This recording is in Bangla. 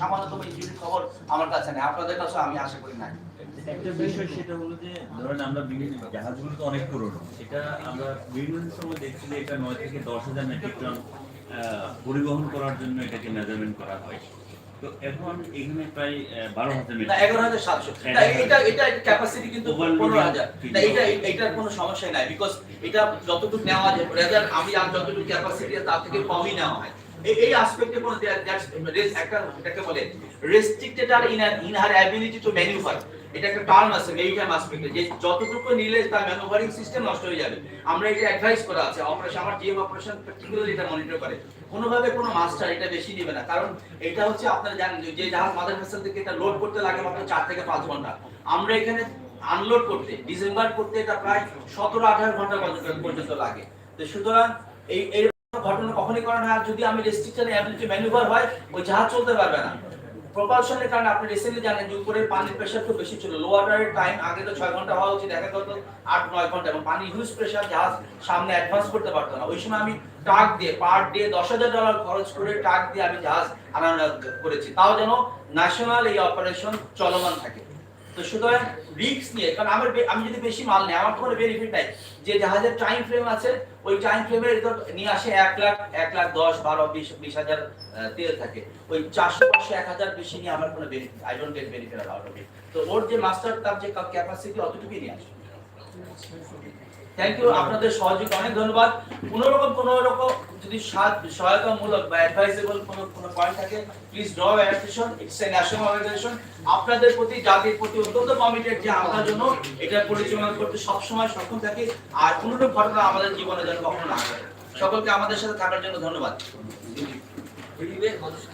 সামান্যতম খবর আমার কাছে নেই। আপনাদের কাছে আমি আশা করি নাই। একটা বিষয় সেটা হলো যে ধরেন আমরা বিভিন্ন জাহাজগুলো তো অনেক পুরনো। এটা আমরা বিভিন্ন সময় দেখছি যে এটা নয় থেকে দশ হাজার মেট্রিক টন পরিবহন করার জন্য এটাকে মেজারমেন্ট করা হয়। তো এখন এখানে প্রায় বারো হাজার এগারো হাজার সাতশো। এটা এটা ক্যাপাসিটি কিন্তু পনেরো হাজার। এটা এটার কোনো সমস্যা নাই বিকজ এটা যতটুকু নেওয়া যায় আমি আর যতটুকু ক্যাপাসিটি তার থেকে কমই নেওয়া হয়। এই অ্যাসপেক্টে কোনো এটাকে বলে restricted R in in her ability to এটা একটা টার্ম আছে অ্যাসপেক্টে যে যতটুকু নিলে তার ম্যানুভারিং সিস্টেম নষ্ট হয়ে যাবে। আমরা এটা অ্যাডভাইস করা আছে অপারেশন আমার অপারেশন এটা মনিটর করে। কোনোভাবে কোনো মাস্টার এটা বেশি নেবে না, কারণ এটা হচ্ছে আপনারা জানেন যে জাহাজ মাদার ভেসেল থেকে এটা লোড করতে লাগে মাত্র চার থেকে পাঁচ ঘণ্টা। আমরা এখানে আনলোড করতে ডিসেম্বর করতে এটা প্রায় সতেরো আঠারো ঘণ্টা পর্যন্ত লাগে। তো সুতরাং এই ঘটনা কখনই করে না যদি আমি রেস্ট্রিকশন অ্যাবিলিটি ম্যানুভার হয়, ওই জাহাজ চলতে পারবে না। প্রপালশনের কারণে আপনি রিসেন্টলি জানেন যে উপরের পানির প্রেশার খুব বেশি ছিল। লো ওয়াটারের টাইম আগে তো ছয় ঘণ্টা হওয়া উচিত দেখা গেল আট, নয় ঘণ্টা, এবং পানি হিউজ প্রেশার জাহাজ সামনে অ্যাডভান্স করতে পারতো না। ওই সময় আমি ট্রাক দিয়ে পার ডে দশ হাজার ডলার খরচ করে ট্রাক দিয়ে আমি জাহাজ আনানো করেছি। তাও যেন ন্যাশনাল এই অপারেশন চলমান থাকে। তো সুতরাং রিস্ক নিয়ে, কারণ আমার আমি যদি বেশি মাল নেই, আমার তো কোনো বেনিফিট নাই। যে জাহাজের টাইম ফ্রেম আছে, ওই টাইম ফ্রেমে নিয়ে আসে এক লাখ এক লাখ দশ, বারো, বিশ বিশ হাজার তেল থাকে। ওই চারশো, পাঁচশো, এক হাজার বেশি নিয়ে আমার কোনো benefit I don't get benefit out of it তো ওর যে মাস্টার তার যে ক্যাপাসিটি অতটুকুই নিয়ে আসে। থ্যাংক ইউ আপনাদের সহযোগিতা অনেক ধন্যবাদ। কোনো রকম কোনো রকম যদি সহায়তামূলক বা অ্যাডভাইজেবল কোনো কোনো পয়েন্ট থাকে please draw attention it's a national organization আপনাদের প্রতি জাতির প্রতি অত্যন্ত কমিটেড যে আপনার জন্য এটা পরিচালনা করতে সবসময় সক্ষম থাকি আর কোনোরূপ ঘটনা আমাদের জীবনে যেন কখনো না ঘটে। সকলকে আমাদের সাথে থাকার জন্য ধন্যবাদ। মানুষের